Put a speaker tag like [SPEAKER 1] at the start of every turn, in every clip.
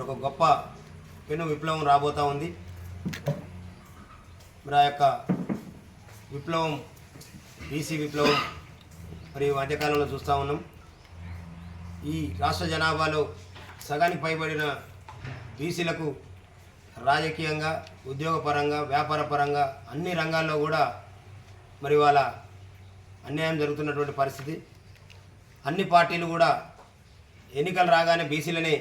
[SPEAKER 1] మరి ఒక గొప్ప పెను విప్లవం రాబోతూ ఉంది. మరి ఆ యొక్క విప్లవం బీసీ విప్లవం మరి మధ్యకాలంలో చూస్తూ ఉన్నాం. ఈ రాష్ట్ర జనాభాలో సగానికి పైబడిన బీసీలకు రాజకీయంగా ఉద్యోగపరంగా వ్యాపారపరంగా అన్ని రంగాల్లో కూడా మరి వాళ్ళ అన్యాయం జరుగుతున్నటువంటి పరిస్థితి. అన్ని పార్టీలు కూడా ఎన్నికలు రాగానే బీసీలనే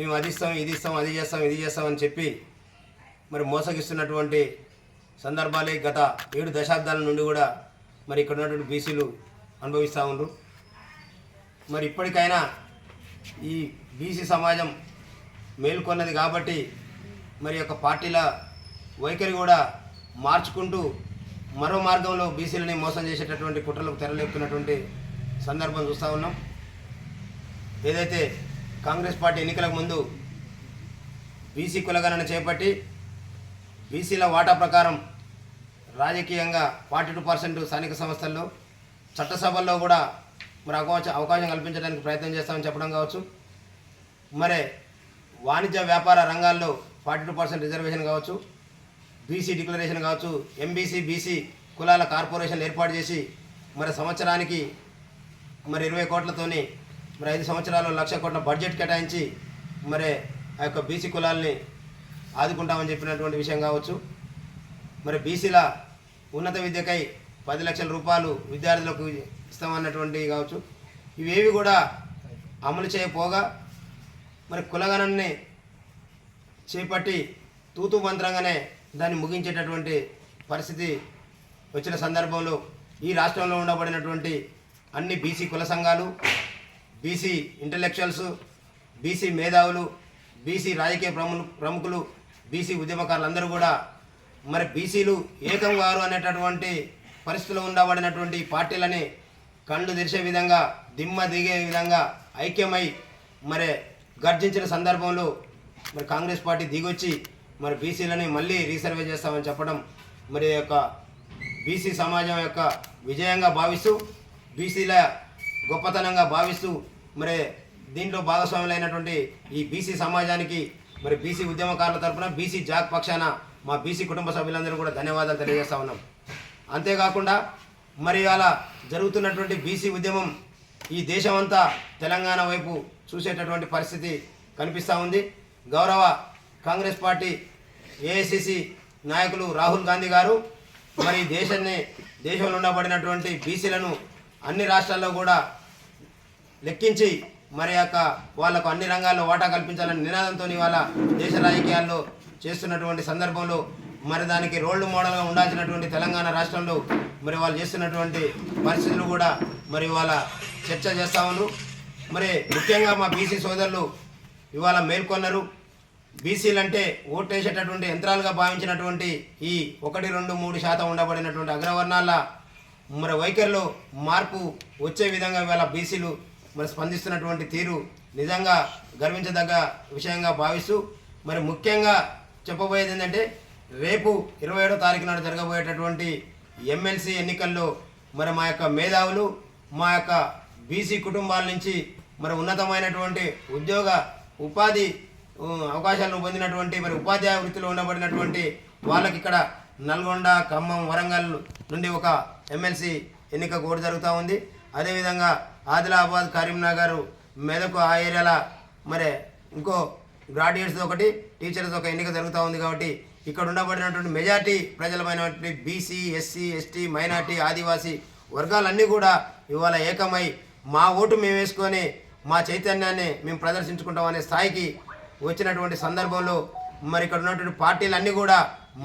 [SPEAKER 1] మేము అది ఇస్తాం ఇది ఇస్తాం అది చేస్తాం ఇది చేస్తాం అని చెప్పి మరి మోసగిస్తున్నటువంటి సందర్భాలే గత ఏడు దశాబ్దాల నుండి కూడా మరి ఇక్కడ ఉన్నటువంటి బీసీలు అనుభవిస్తూ ఉన్నారు మరి ఇప్పటికైనా ఈ బీసీ సమాజం మేల్కొన్నది కాబట్టి మరి యొక్క పార్టీల వైఖరి కూడా మార్చుకుంటూ మరో మార్గంలో బీసీలని మోసం చేసేటటువంటి కుట్రలకు తెరలేపుతున్నటువంటి సందర్భం చూస్తూ ఉన్నాం. ఏదైతే కాంగ్రెస్ పార్టీ ఎన్నికలకు ముందు బీసీ కులగణన చేపట్టి బీసీల వాటా ప్రకారం రాజకీయంగా ఫార్టీ టూ పర్సెంట్ స్థానిక సంస్థల్లో చట్టసభల్లో కూడా మరి అవకాశం అవకాశం కల్పించడానికి ప్రయత్నం చేస్తామని చెప్పడం కావచ్చు. మరి వాణిజ్య వ్యాపార రంగాల్లో ఫార్టీ టూ పర్సెంట్ రిజర్వేషన్ కావచ్చు. బీసీ డిక్లరేషన్ కావచ్చు. ఎంబీసీ బీసీ కులాల కార్పొరేషన్ ఏర్పాటు చేసి మరి సంవత్సరానికి మరి ఇరవై కోట్లతోని మరి ఐదు సంవత్సరాలు లక్ష కోట్ల బడ్జెట్ కేటాయించి మరి ఆ యొక్క బీసీ కులాల్ని ఆదుకుంటామని చెప్పినటువంటి విషయం కావచ్చు. మరి బీసీల ఉన్నత విద్యకై పది లక్షల రూపాయలు విద్యార్థులకు ఇస్తామన్నటువంటివి కావచ్చు. ఇవేవి కూడా అమలు చేయపోగా మరి కులగణాన్ని చేపట్టి తూతు మంత్రంగానే దాన్ని ముగించేటటువంటి పరిస్థితి వచ్చిన సందర్భంలో ఈ రాష్ట్రంలో ఉండబడినటువంటి అన్ని బీసీ కుల సంఘాలు బీసీ ఇంటలెక్చువల్స్ బీసీ మేధావులు బీసీ రాజకీయ ప్రముఖులు ప్రముఖులు బీసీ ఉద్యమకారులందరూ కూడా మరి బీసీలు ఏకం వారు అనేటటువంటి పరిస్థితిలో ఉండబడినటువంటి పార్టీలని కళ్ళు తెరిచే విధంగా దిమ్మ దిగే విధంగా ఐక్యమై మరి గర్జించిన సందర్భంలో మరి కాంగ్రెస్ పార్టీ దిగొచ్చి మరి బీసీలని మళ్ళీ రీసర్వే చేస్తామని చెప్పడం మరి యొక్క బీసీ సమాజం యొక్క విజయంగా భావిస్తూ బీసీల గొప్పతనంగా భావిస్తూ మరి దీంట్లో భాగస్వాములైనటువంటి ఈ బీసీ సమాజానికి మరి బీసీ ఉద్యమకారుల తరపున బీసీ జాక్ పక్షాన మా బీసీ కుటుంబ సభ్యులందరూ కూడా ధన్యవాదాలు తెలియజేస్తా ఉన్నాం. అంతేకాకుండా మరి అలా జరుగుతున్నటువంటి బీసీ ఉద్యమం ఈ దేశమంతా తెలంగాణ వైపు చూసేటటువంటి పరిస్థితి కనిపిస్తూ ఉంది. గౌరవ కాంగ్రెస్ పార్టీ ఏఐసిసి నాయకులు రాహుల్ గాంధీ గారు మరి ఈ దేశాన్ని దేశంలో ఉండబడినటువంటి బీసీలను అన్ని రాష్ట్రాల్లో కూడా లెక్కించి మరి యొక్క వాళ్ళకు అన్ని రంగాల్లో వాటా కల్పించాలని నినాదంతో వాళ్ళ దేశ రాజకీయాల్లో చేస్తున్నటువంటి సందర్భంలో మరి దానికి రోల్డ్ మోడల్గా ఉండాల్సినటువంటి తెలంగాణ రాష్ట్రంలో మరి వాళ్ళు చేస్తున్నటువంటి పరిస్థితులు కూడా మరి ఇవాళ చర్చ చేస్తా ఉన్నారు. మరి ముఖ్యంగా మా బీసీ సోదరులు ఇవాళ మేల్కొన్నారు. బీసీలు అంటే వేసేటటువంటి యంత్రాలుగా భావించినటువంటి ఈ ఒకటి రెండు మూడు శాతం ఉండబడినటువంటి అగ్రవర్ణాల మరి వైఖరిలో మార్పు వచ్చే విధంగా ఇవాళ బీసీలు మరి స్పందిస్తున్నటువంటి తీరు నిజంగా గర్వించదగ్గ విషయంగా భావిస్తూ మరి ముఖ్యంగా చెప్పబోయేది ఏంటంటే రేపు ఇరవై ఏడో తారీఖు నాడు జరగబోయేటటువంటి ఎమ్మెల్సీ ఎన్నికల్లో మరి మా యొక్క మేధావులు మా యొక్క బీసీ కుటుంబాల నుంచి మరి ఉన్నతమైనటువంటి ఉద్యోగ ఉపాధి అవకాశాలను పొందినటువంటి మరి ఉపాధ్యాయ వృత్తిలో ఉండబడినటువంటి వాళ్ళకి ఇక్కడ నల్గొండ ఖమ్మం వరంగల్ నుండి ఒక ఎమ్మెల్సీ ఎన్నిక కోడ్ జరుగుతూ ఉంది. అదేవిధంగా ఆదిలాబాద్ కరీంనగర్ మెదక్ ఆ ఏరియాల మరి ఇంకో గ్రాడ్యుయేట్స్ ఒకటి టీచర్స్ ఒక ఎన్నిక జరుగుతూ ఉంది కాబట్టి ఇక్కడ ఉండబడినటువంటి majority ప్రజలమైనటువంటి BC SC ST minority Adivasi వర్గాలన్నీ కూడా ఇవాళ ఏకమై మా ఓటు మేము వేసుకొని మా చైతన్యాన్ని మేము ప్రదర్శించుకుంటాం అనే స్థాయికి వచ్చినటువంటి సందర్భంలో మరి ఇక్కడ ఉన్నటువంటి పార్టీలన్నీ కూడా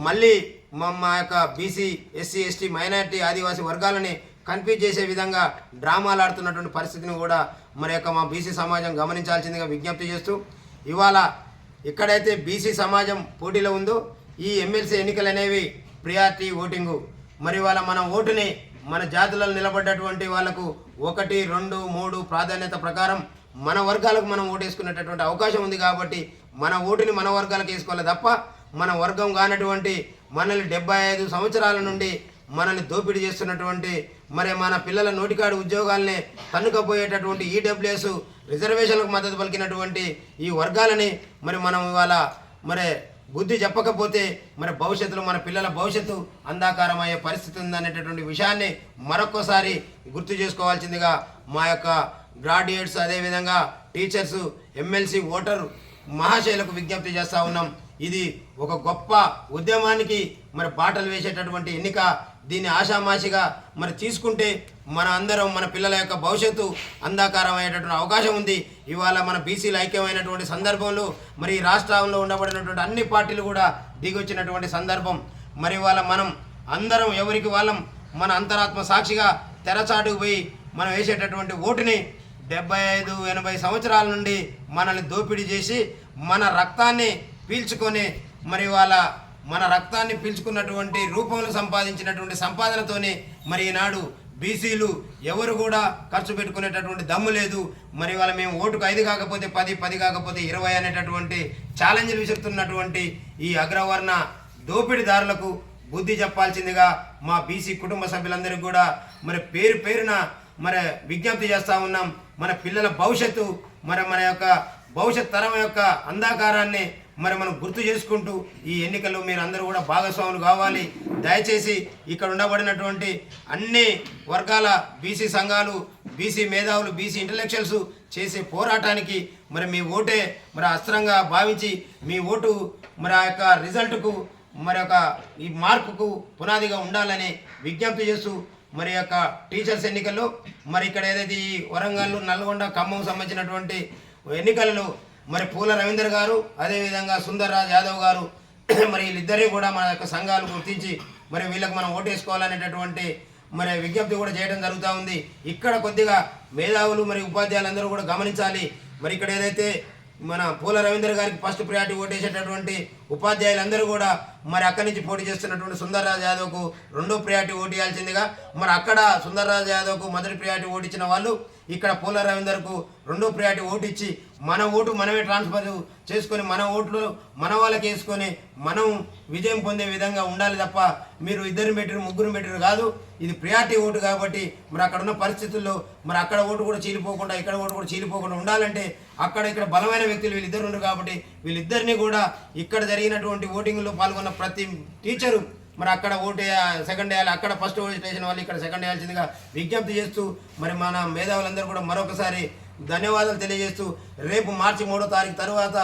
[SPEAKER 1] మళ్ళీ మా మా యొక్క BC SC ST minority Adivasi వర్గాలని కన్ఫ్యూజ్ చేసే విధంగా డ్రామాలు ఆడుతున్నటువంటి పరిస్థితిని కూడా మరి యొక్క మా బీసీ సమాజం గమనించాల్సిందిగా విజ్ఞప్తి చేస్తూ ఇవాళ ఎక్కడైతే బీసీ సమాజం పోటీలో ఉందో ఈ ఎమ్మెల్సీ ఎన్నికలు అనేవి ప్రియారిటీ ఓటింగు. మరి వాళ్ళ మన ఓటుని మన జాతులలో నిలబడ్డటువంటి వాళ్ళకు ఒకటి రెండు మూడు ప్రాధాన్యత ప్రకారం మన వర్గాలకు మనం ఓటేసుకునేటటువంటి అవకాశం ఉంది కాబట్టి మన ఓటుని మన వర్గాలకు వేసుకోవాలి తప్ప మన వర్గం కానటువంటి మనల్ని డెబ్బై ఐదు సంవత్సరాల నుండి మనల్ని దోపిడీ చేస్తున్నటువంటి మరి మన పిల్లల నోటికాడు ఉద్యోగాల్ని తన్నుకపోయేటటువంటి ఈడబ్ల్యూఎస్ రిజర్వేషన్లకు మద్దతు పలికినటువంటి ఈ వర్గాలని మరి మనం ఇవాళ మరి బుద్ధి చెప్పకపోతే మరి భవిష్యత్తులో మన పిల్లల భవిష్యత్తు అంధాకారమయ్యే పరిస్థితి ఉందనేటటువంటి విషయాన్ని మరొకసారి గుర్తు చేసుకోవాల్సిందిగా మా యొక్క గ్రాడ్యుయేట్స్ అదేవిధంగా టీచర్స్ ఎమ్మెల్సీ ఓటర్ మహాశైలకు విజ్ఞప్తి చేస్తూ ఉన్నాం. ఇది ఒక గొప్ప ఉద్యమానికి మరి బాటలు వేసేటటువంటి ఎన్నిక దీన్ని ఆషామాషిగా మరి తీసుకుంటే మన అందరం మన పిల్లల యొక్క భవిష్యత్తు అంధాకారం అవకాశం ఉంది. ఇవాళ మన బీసీలు ఐక్యమైనటువంటి సందర్భంలో మరి ఈ రాష్ట్రంలో ఉండబడినటువంటి అన్ని పార్టీలు కూడా దిగొచ్చినటువంటి సందర్భం. మరి ఇవాళ మనం అందరం ఎవరికి వాళ్ళం? మన అంతరాత్మ సాక్షిగా తెరచాటుకు పోయి మనం వేసేటటువంటి ఓటుని డెబ్బై ఐదు ఎనభై సంవత్సరాల నుండి మనల్ని దోపిడీ చేసి మన రక్తాన్ని పీల్చుకొని మరి వాళ్ళ మన రక్తాన్ని పీల్చుకున్నటువంటి రూపంలో సంపాదించినటువంటి సంపాదనతోనే మరి ఈనాడు బీసీలు ఎవరు కూడా ఖర్చు పెట్టుకునేటటువంటి దమ్ము లేదు. మరి వాళ్ళ మేము ఓటుకు ఐదు కాకపోతే పది పది కాకపోతే ఇరవై అనేటటువంటి ఛాలెంజ్లు విసురుతున్నటువంటి ఈ అగ్రవర్ణ దోపిడీదారులకు బుద్ధి చెప్పాల్సిందిగా మా బీసీ కుటుంబ సభ్యులందరికీ కూడా మరి పేరు పేరున మరి విజ్ఞప్తి చేస్తూ ఉన్నాం. మన పిల్లల భవిష్యత్తు మరి మన యొక్క భవిష్యత్ తరం యొక్క అంధాకారాన్ని మరి మనం గుర్తు చేసుకుంటూ ఈ ఎన్నికల్లో మీరు అందరూ కూడా భాగస్వాములు కావాలి. దయచేసి ఇక్కడ ఉండబడినటువంటి అన్ని వర్గాల బీసీ సంఘాలు బీసీ మేధావులు బీసీ ఇంటలెక్చువల్స్ చేసే పోరాటానికి మరి మీ ఓటే మరి అస్త్రంగా భావించి మీ ఓటు మరి ఆ యొక్క రిజల్ట్కు మరి యొక్క ఈ మార్కుకు పునాదిగా ఉండాలని విజ్ఞప్తి చేస్తూ మరి యొక్క టీచర్స్ ఎన్నికల్లో మరి ఇక్కడ ఏదైతే ఈ వరంగల్ నల్గొండ ఖమ్మం సంబంధించినటువంటి ఎన్నికలలో మరి పూల రవీందర్ గారు అదేవిధంగా సుందర్రాజ్ యాదవ్ గారు మరి వీళ్ళిద్దరే కూడా మన యొక్క సంఘాలు గుర్తించి మరి వీళ్ళకి మనం ఓటేసుకోవాలనేటటువంటి మరి విజ్ఞప్తి కూడా చేయడం జరుగుతూ ఉంది. ఇక్కడ కొద్దిగా మేధావులు మరి ఉపాధ్యాయులందరూ కూడా గమనించాలి. మరి ఇక్కడ ఏదైతే మన పూల రవీందర్ గారికి ఫస్ట్ ప్రయారిటీ ఓటేసేటటువంటి ఉపాధ్యాయులందరూ కూడా మరి అక్కడి నుంచి పోటీ చేస్తున్నటువంటి సుందర్రాజ్ యాదవ్కు రెండో ప్రయారిటీ ఓటు ఇవ్వాల్సిందిగా మరి అక్కడ సుందర్రాజ్ యాదవ్కు మొదటి ప్రయారిటీ ఓటించిన వాళ్ళు ఇక్కడ పూల రవీందర్కు రెండో ప్రయారిటీ ఓటు ఇచ్చి మన ఓటు మనమే ట్రాన్స్ఫర్ చేసుకొని మన ఓట్లు మన వాళ్ళకి వేసుకొని మనం విజయం పొందే విధంగా ఉండాలి తప్ప మీరు ఇద్దరు పెట్టిన ముగ్గురు పెట్టిన కాదు. ఇది ప్రియారిటీ ఓటు కాబట్టి మరి అక్కడ ఉన్న పరిస్థితుల్లో మరి అక్కడ ఓటు కూడా చీలిపోకుండా ఇక్కడ ఓటు కూడా చీలిపోకుండా ఉండాలంటే అక్కడ ఇక్కడ బలమైన వ్యక్తులు వీళ్ళిద్దరు ఉన్నారు కాబట్టి వీళ్ళిద్దరిని కూడా ఇక్కడ జరిగినటువంటి ఓటింగ్లో పాల్గొన్న ప్రతి టీచరు మరి అక్కడ ఓటు సెకండ్ వేయాలి. అక్కడ ఫస్ట్ ఓటు వేసిన వాళ్ళు ఇక్కడ సెకండ్ వేయాల్సిందిగా విజ్ఞప్తి చేస్తూ మరి మన మేధావులందరూ కూడా మరొకసారి ధన్యవాదాలు తెలియజేస్తూ రేపు మార్చి మూడో తారీఖు తర్వాత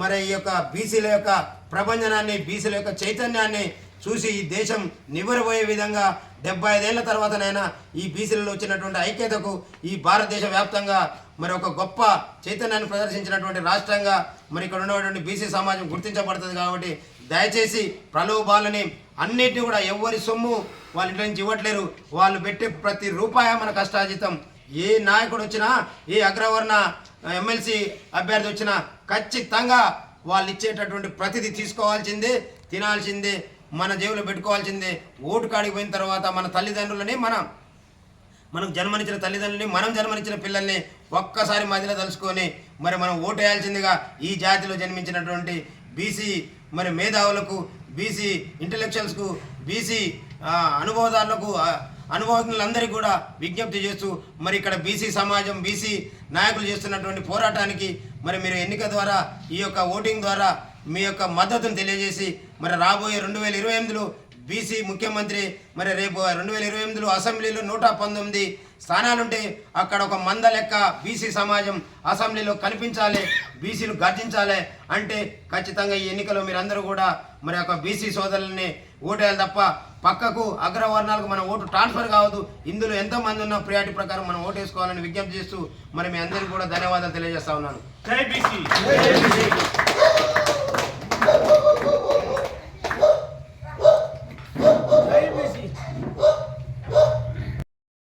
[SPEAKER 1] మరి ఈ యొక్క బీసీల యొక్క ప్రభంజనాన్ని బీసీల యొక్క చైతన్యాన్ని చూసి ఈ దేశం నివ్వరబోయే విధంగా డెబ్బై ఐదేళ్ళ తర్వాతనైనా ఈ బీసీలలో వచ్చినటువంటి ఐక్యతకు ఈ భారతదేశ వ్యాప్తంగా మరి ఒక గొప్ప చైతన్యాన్ని ప్రదర్శించినటువంటి రాష్ట్రంగా మరి ఇక్కడ ఉన్నటువంటి బీసీ సమాజం గుర్తించబడుతుంది కాబట్టి దయచేసి ప్రలోభాలని అన్నిటిని కూడా ఎవరి సొమ్ము వాళ్ళ ఇంటి నుంచి ఇవ్వట్లేరు. వాళ్ళు పెట్టే ప్రతి రూపాయి మన కష్టాజితం ఏ నాయకుడు వచ్చినా ఏ అగ్రవర్ణ ఎమ్మెల్సీ అభ్యర్థి వచ్చినా ఖచ్చితంగా వాళ్ళు ఇచ్చేటటువంటి ప్రతిదీ తీసుకోవాల్సిందే తినాల్సిందే మన జేబులో పెట్టుకోవాల్సిందే. ఓటు కాడికి పోయిన తర్వాత మన తల్లిదండ్రులని మనం మనం జన్మనిచ్చిన తల్లిదండ్రులని మనం జన్మనిచ్చిన పిల్లల్ని ఒక్కసారి మధ్యలో తలుసుకొని మరి మనం ఓటు వేయాల్సిందిగా ఈ జాతిలో జన్మించినటువంటి బీసీ మరి మేధావులకు బీసీ ఇంటలెక్చువల్స్కు బీసీ అనుభవదారులకు అనుభవజ్ఞులందరికీ కూడా విజ్ఞప్తి చేస్తూ మరి ఇక్కడ బీసీ సమాజం బీసీ నాయకులు చేస్తున్నటువంటి పోరాటానికి మరి మీరు ఎన్నిక ద్వారా ఈ యొక్క ఓటింగ్ ద్వారా మీ యొక్క మద్దతును తెలియజేసి మరి రాబోయే రెండు వేల ఇరవై ఎనిమిదిలో బీసీ ముఖ్యమంత్రి మరి రేపు రెండు వేల ఇరవై ఎనిమిదిలో అసెంబ్లీలో నూట పంతొమ్మిది స్థానాలుంటే అక్కడ ఒక మంద లెక్క బీసీ సమాజం అసెంబ్లీలో కనిపించాలి బీసీలు గర్జించాలి అంటే ఖచ్చితంగా ఈ ఎన్నికలో మీరందరూ కూడా మరి ఒక బీసీ సోదరుల్ని ఓటేయాలి తప్ప పక్కకు అగ్రవర్ణాలకు మన ఓటు ట్రాన్స్ఫర్ కావద్దు. ఇందులో ఎంతో మంది ఉన్న ప్రియారిటీ ప్రకారం మనం ఓటు వేసుకోవాలని విజ్ఞప్తి చేస్తూ మరి మీ అందరికీ కూడా ధన్యవాదాలు తెలియజేస్తా ఉన్నాను.